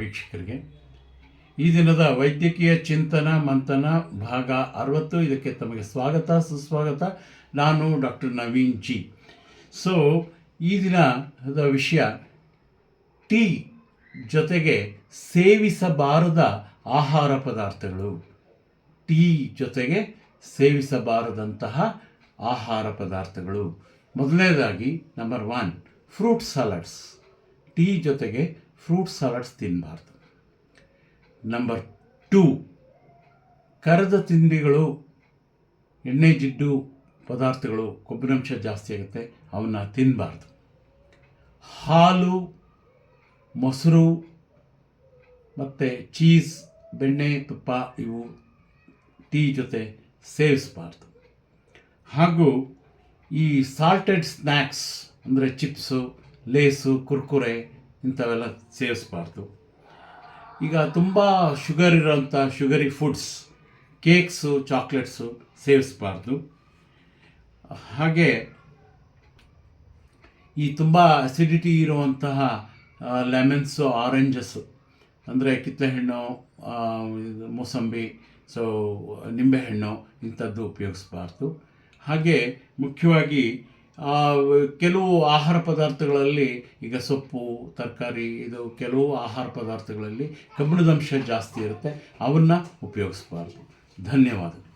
ವೀಕ್ಷಕರಿಗೆ. ಈ ದಿನದ ವೈದ್ಯಕೀಯ ಚಿಂತನ, ಮಂಥನ ಭಾಗ ಅರವತ್ತು. ಇದಕ್ಕೆ ತಮಗೆ ಸ್ವಾಗತ, ಸುಸ್ವಾಗತ. ನಾನು ಡಾಕ್ಟರ್ ನವೀನ್ ಜಿ. ಸೊ ಈ ದಿನದ ವಿಷಯ, ಟೀ ಜೊತೆಗೆ ಸೇವಿಸಬಾರದ ಆಹಾರ ಪದಾರ್ಥಗಳು. ಟೀ ಜೊತೆಗೆ ಸೇವಿಸಬಾರದಂತಹ ಆಹಾರ ಪದಾರ್ಥಗಳು. ಮೊದಲನೇದಾಗಿ number one fruit salads tea ಜೊತೆಗೆ ಫ್ರೂಟ್ ಸಲಾಡ್ಸ್ ತಿನ್ನಬಾರ್ದು ನಂಬರ್ ಟೂ ಕರೆದ ತಿಂಡಿಗಳು, ಎಣ್ಣೆ ಜಿಡ್ಡು ಪದಾರ್ಥಗಳು ಕೊಬ್ಬಿನಂಶ ಜಾಸ್ತಿ ಆಗುತ್ತೆ, ಅವನ್ನ ತಿನ್ನಬಾರ್ದು ಹಾಲು, ಮೊಸರು, ಮತ್ತು ಚೀಸ್, ಬೆಣ್ಣೆ, ತುಪ್ಪ ಇವು ಟೀ ಜೊತೆ ಸೇವಿಸಬಾರ್ದು. ಹಾಗೂ ಈ ಸಾಲ್ಟೆಡ್ ಸ್ನ್ಯಾಕ್ಸ್ ಅಂದರೆ ಚಿಪ್ಸು ಲೇಸು ಕುರ್ಕುರೆ ಇಂಥವೆಲ್ಲ ಸೇವಿಸಬಾರ್ದು ಈಗ ತುಂಬ ಶುಗರ್ ಇರೋಂಥ ಶುಗರಿ ಫುಡ್ಸ್ ಕೇಕ್ಸು ಚಾಕ್ಲೇಟ್ಸು ಸೇವಿಸಬಾರ್ದು ಹಾಗೆ ಈ ತುಂಬ ಅಸಿಡಿಟಿ ಇರುವಂತಹ ಲೆಮನ್ಸು ಆರೆಂಜಸ್ಸು ಅಂದರೆ ಕಿತ್ತಳೆಹಣ್ಣು ಮೂಸಂಬಿ ಸೊ ನಿಂಬೆಹಣ್ಣು ಇಂಥದ್ದು ಉಪಯೋಗಿಸಬಾರ್ದು. ಹಾಗೆ ಮುಖ್ಯವಾಗಿ ಕೆಲವು ಆಹಾರ ಪದಾರ್ಥಗಳಲ್ಲಿ ಈಗ ಸೊಪ್ಪು, ತರಕಾರಿ, ಇದು ಕೆಲವು ಆಹಾರ ಪದಾರ್ಥಗಳಲ್ಲಿ ಕಬ್ಬಿಣದಂಶ ಜಾಸ್ತಿ ಇರುತ್ತೆ. ಅವನ್ನು ಉಪಯೋಗಿಸ್ಬಾರ್ದು. ಧನ್ಯವಾದಗಳು.